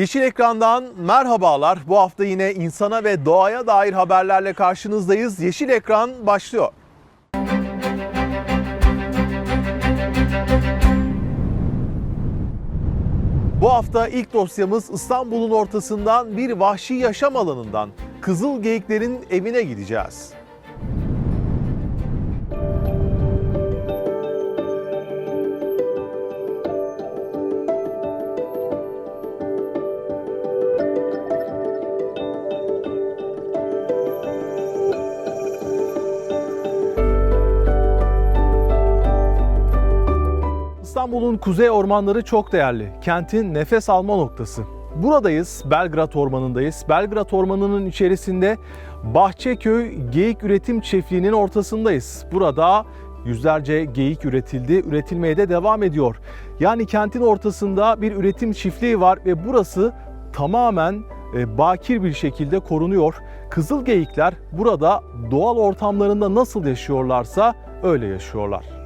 Yeşil Ekran'dan merhabalar. Bu hafta yine insana ve doğaya dair haberlerle karşınızdayız. Yeşil Ekran başlıyor. Bu hafta ilk dosyamız İstanbul'un ortasından bir vahşi yaşam alanından Kızıl Geyiklerin evine gideceğiz. İstanbul'un kuzey ormanları çok değerli. Kentin nefes alma noktası. Buradayız, Belgrad Ormanı'ndayız. Belgrad Ormanı'nın içerisinde Bahçeköy Geyik Üretim Çiftliği'nin ortasındayız. Burada yüzlerce geyik üretildi, üretilmeye de devam ediyor. Yani kentin ortasında bir üretim çiftliği var ve burası tamamen e, bakir bir şekilde korunuyor. Kızıl geyikler burada doğal ortamlarında nasıl yaşıyorlarsa öyle yaşıyorlar.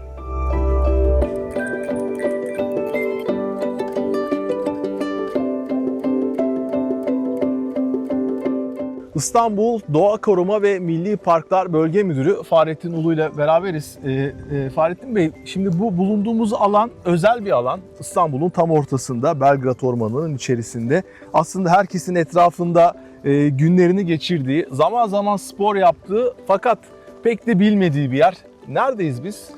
İstanbul Doğa Koruma ve Milli Parklar Bölge Müdürü Fahrettin Ulu ile beraberiz. Ee, e, Fahrettin Bey, şimdi bu bulunduğumuz alan özel bir alan. İstanbul'un tam ortasında, Belgrad Ormanı'nın içerisinde. Aslında herkesin etrafında e, günlerini geçirdiği, zaman zaman spor yaptığı fakat pek de bilmediği bir yer. Neredeyiz biz?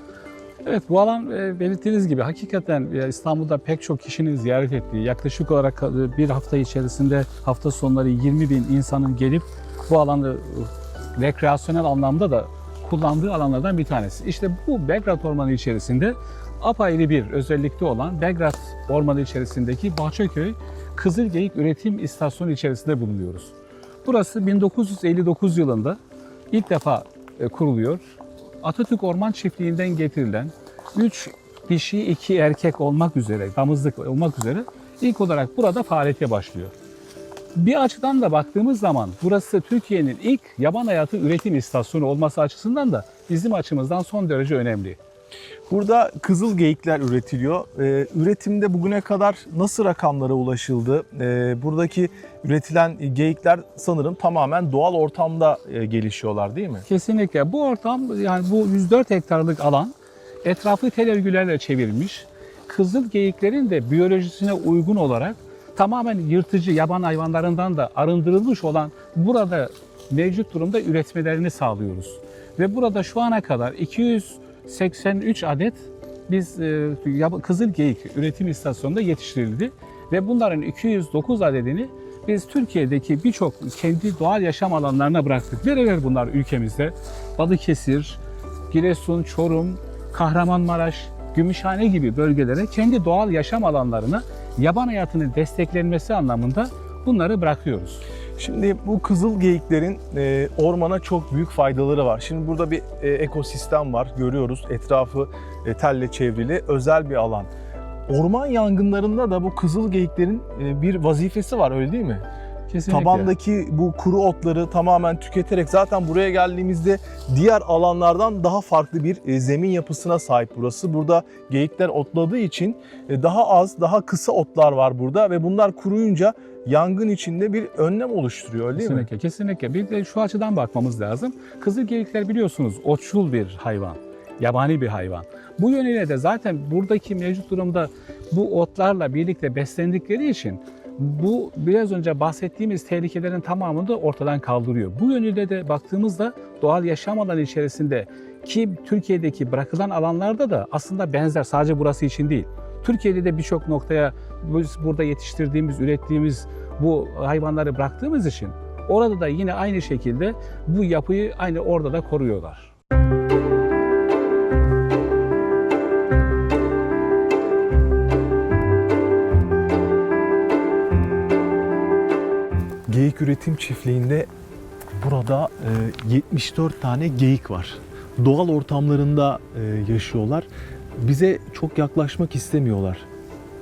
Evet bu alan e, belirttiğiniz gibi hakikaten e, İstanbul'da pek çok kişinin ziyaret ettiği yaklaşık olarak bir hafta içerisinde hafta sonları 20 bin insanın gelip bu alanı e, rekreasyonel anlamda da kullandığı alanlardan bir tanesi. İşte bu Belgrad Ormanı içerisinde apayrı bir özellikte olan Belgrad Ormanı içerisindeki Bahçeköy Kızılgeyik Üretim İstasyonu içerisinde bulunuyoruz. Burası 1959 yılında ilk defa kuruluyor. Atatürk Orman Çiftliği'nden getirilen 3 dişi 2 erkek olmak üzere, damızlık olmak üzere ilk olarak burada faaliyete başlıyor. Bir açıdan da baktığımız zaman burası Türkiye'nin ilk yaban hayatı üretim istasyonu olması açısından da bizim açımızdan son derece önemli. Burada kızıl geyikler üretiliyor. Ee, üretimde bugüne kadar nasıl rakamlara ulaşıldı? Ee, buradaki üretilen geyikler sanırım tamamen doğal ortamda e, gelişiyorlar değil mi? Kesinlikle bu ortam yani bu 104 hektarlık alan etrafı tel örgülerle çevirmiş. Kızıl geyiklerin de biyolojisine uygun olarak tamamen yırtıcı yaban hayvanlarından da arındırılmış olan burada mevcut durumda üretmelerini sağlıyoruz. Ve burada şu ana kadar 283 adet biz e, kızıl geyik üretim istasyonunda yetiştirildi ve bunların 209 adedini biz Türkiye'deki birçok kendi doğal yaşam alanlarına bıraktık. Nereler bunlar ülkemizde? Balıkesir, Giresun, Çorum, Kahramanmaraş, Gümüşhane gibi bölgelere kendi doğal yaşam alanlarına yaban hayatının desteklenmesi anlamında bunları bırakıyoruz. Şimdi bu kızıl geyiklerin e, ormana çok büyük faydaları var. Şimdi burada bir e, ekosistem var görüyoruz. Etrafı e, telle çevrili özel bir alan. Orman yangınlarında da bu kızıl geyiklerin e, bir vazifesi var öyle değil mi? Kesinlikle. Tabandaki bu kuru otları tamamen tüketerek zaten buraya geldiğimizde diğer alanlardan daha farklı bir e, zemin yapısına sahip burası. Burada geyikler otladığı için e, daha az, daha kısa otlar var burada ve bunlar kuruyunca yangın içinde bir önlem oluşturuyor öyle değil mi? Kesinlikle, kesinlikle. Bir de şu açıdan bakmamız lazım. Kızılgeyikler biliyorsunuz otçul bir hayvan, yabani bir hayvan. Bu yönüyle de zaten buradaki mevcut durumda bu otlarla birlikte beslendikleri için bu biraz önce bahsettiğimiz tehlikelerin tamamını da ortadan kaldırıyor. Bu yönüyle de baktığımızda doğal yaşam alanı içerisinde ki Türkiye'deki bırakılan alanlarda da aslında benzer sadece burası için değil. Türkiye'de de birçok noktaya biz burada yetiştirdiğimiz, ürettiğimiz bu hayvanları bıraktığımız için orada da yine aynı şekilde bu yapıyı aynı orada da koruyorlar. Geyik üretim çiftliğinde burada e, 74 tane geyik var. Doğal ortamlarında e, yaşıyorlar. Bize çok yaklaşmak istemiyorlar.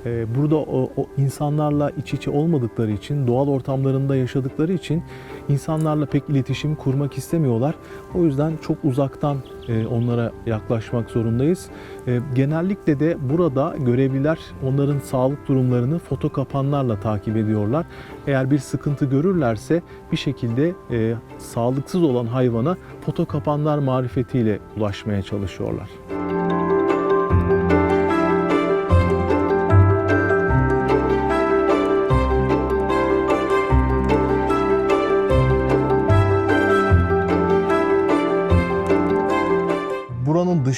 E, burada o, o insanlarla iç içe olmadıkları için, doğal ortamlarında yaşadıkları için insanlarla pek iletişim kurmak istemiyorlar. O yüzden çok uzaktan e, onlara yaklaşmak zorundayız. E, Genellikle de burada görevliler onların sağlık durumlarını foto kapanlarla takip ediyorlar. Eğer bir sıkıntı görürlerse bir şekilde e, sağlıksız olan hayvana foto kapanlar marifetiyle ulaşmaya çalışıyorlar.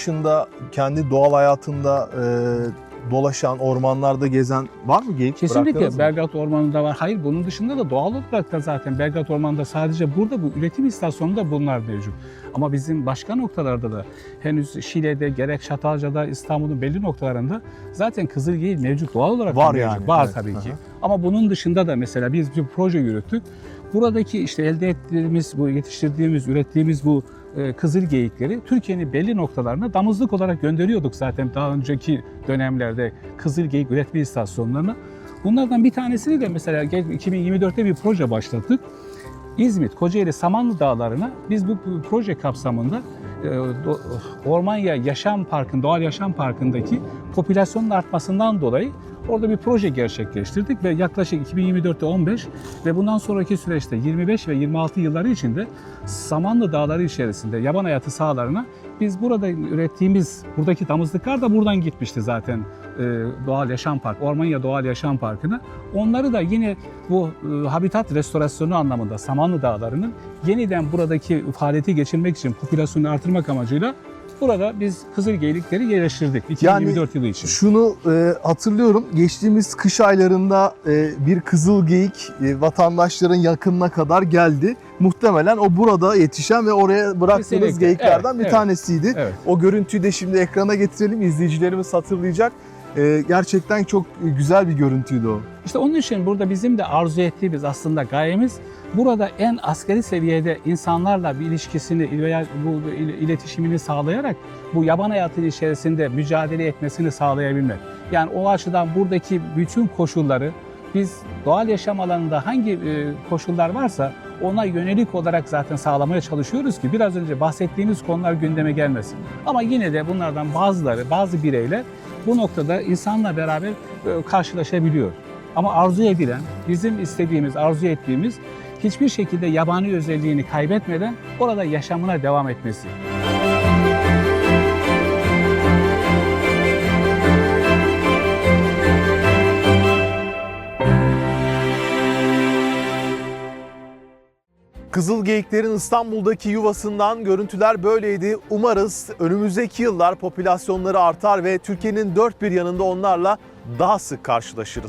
Dışında kendi doğal hayatında e, dolaşan, ormanlarda gezen var mı geyik? Kesinlikle? Belgrad Ormanı'nda var. Hayır bunun dışında da doğal olarak da zaten Belgrad Ormanı'nda sadece burada bu üretim istasyonunda bunlar mevcut. Ama bizim başka noktalarda da henüz Şile'de gerek Çatalca'da İstanbul'un belli noktalarında zaten kızılgeyik mevcut doğal olarak Var mevcut. yani, Var evet. tabii ki. Hı. Ama bunun dışında da mesela biz bir proje yürüttük. Buradaki işte elde ettiğimiz, bu yetiştirdiğimiz, ürettiğimiz bu kızıl geyikleri Türkiye'nin belli noktalarına damızlık olarak gönderiyorduk zaten daha önceki dönemlerde kızıl geyik üretme istasyonlarına. Bunlardan bir tanesini de mesela gel- 2024'te bir proje başlattık. İzmit, Kocaeli, Samanlı Dağları'na biz bu, proje kapsamında e, Ormanya Yaşam Parkı'nın, Doğal Yaşam Parkı'ndaki popülasyonun artmasından dolayı orada bir proje gerçekleştirdik ve yaklaşık 2024'te 15 ve bundan sonraki süreçte 25 ve 26 yılları içinde Samanlı Dağları içerisinde yaban hayatı sahalarına biz burada ürettiğimiz buradaki damızlıklar da buradan gitmişti zaten e, Doğal Yaşam Park, Ormanya Doğal Yaşam Parkı'na. Onları da yine bu e, habitat restorasyonu anlamında Samanlı Dağları'nın yeniden buradaki faaliyeti geçirmek için popülasyonu artırmak amacıyla burada biz kızılgeylikleri yerleştirdik 2024 yılı için. Şunu e, hatırlıyorum. Geçtiğimiz kış aylarında e, bir kızıl geyik e, vatandaşların yakınına kadar geldi. Muhtemelen o burada yetişen ve oraya bıraktığınız Kesinlikle. geyiklerden Evet, bir evet. tanesiydi. Evet. O görüntüyü de şimdi ekrana getirelim. İzleyicilerimiz hatırlayacak. E, gerçekten çok güzel bir görüntüydü o. İşte onun için burada bizim de arzu ettiğimiz aslında gayemiz burada en asgari seviyede insanlarla bir ilişkisini veya bu il- iletişimini sağlayarak bu yaban hayatı içerisinde mücadele etmesini sağlayabilmek. Yani o açıdan buradaki bütün koşulları biz doğal yaşam alanında hangi e, koşullar varsa ona yönelik olarak zaten sağlamaya çalışıyoruz ki biraz önce bahsettiğimiz konular gündeme gelmesin. Ama yine de bunlardan bazıları, bazı bireyler bu noktada insanla beraber e, karşılaşabiliyor. Ama arzu edilen, bizim istediğimiz, arzu ettiğimiz hiçbir şekilde yabani özelliğini kaybetmeden orada yaşamına devam etmesi. Kızıl Geyiklerin İstanbul'daki yuvasından görüntüler böyleydi. Umarız önümüzdeki yıllar popülasyonları artar ve Türkiye'nin dört bir yanında onlarla daha sık karşılaşırız.